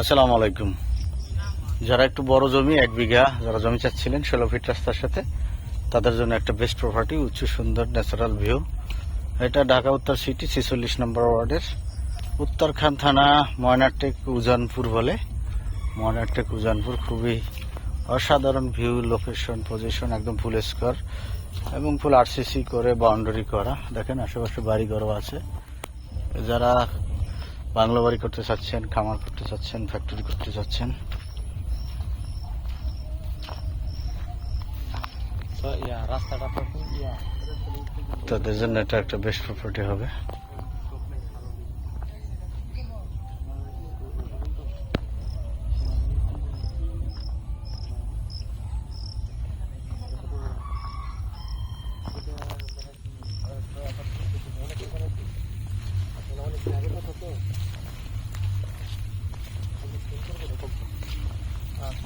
আসসালামু আলাইকুম। যারা একটু বড় জমি, এক বিঘা যারা জমি চাচ্ছিলেন, ষোলো ফিট রাস্তার সাথে, তাদের জন্য একটা বেস্ট প্রপার্টি উচ্চ সুন্দর ন্যাচারাল ভিউ এটা ঢাকা উত্তর সিটি ছেচল্লিশ নম্বর ওয়ার্ডের। উত্তরখান থানা ময়নাটেক উজানপুর বলে। ময়নাটেক উজানপুর খুবই অসাধারণ ভিউ লোকেশন পজিশন একদম ফুল স্কোয়ার এবং ফুল আরসিসি করে বাউন্ডারি করা। দেখেন, আশেপাশে বাড়ি ঘরও আছে। যারা বাংলো বাড়ি করতে চাচ্ছেন খামার করতে চাচ্ছেন ফ্যাক্টরি করতে চাচ্ছেন? তাদের জন্য এটা একটা বেস্ট প্রপার্টি হবে।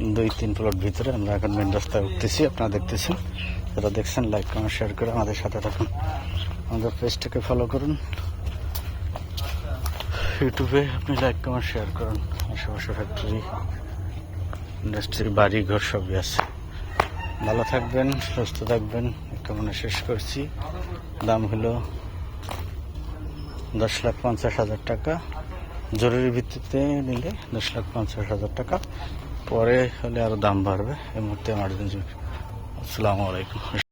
দুই, তিন প্লট ভিতরে আমরা এখন মেন রাস্তায় উঠতেছি, আপনারা দেখতেছেন। যারা দেখছেন লাইক কমেন্ট শেয়ার করে আমাদের সাথে থাকুন। আমাদের পেজটাকে ফলো করুন। ইউটিউবে আপনি লাইক কমেন্ট শেয়ার করুন। আশেপাশে ফ্যাক্টরি ইন্ডাস্ট্রি বাড়ি ঘর সবই আছে। ভালো থাকবেন, সুস্থ থাকবেন। কেমন শেষ করছি। দাম হলো দশ লাখ পঞ্চাশ হাজার টাকা। জরুরি ভিত্তিতে নিলে দশ লাখ পঞ্চাশ হাজার টাকা। পরে হলে আরও দাম বাড়বে। এই মুহূর্তে এমার্জেন্সি আসসালামু আলাইকুম।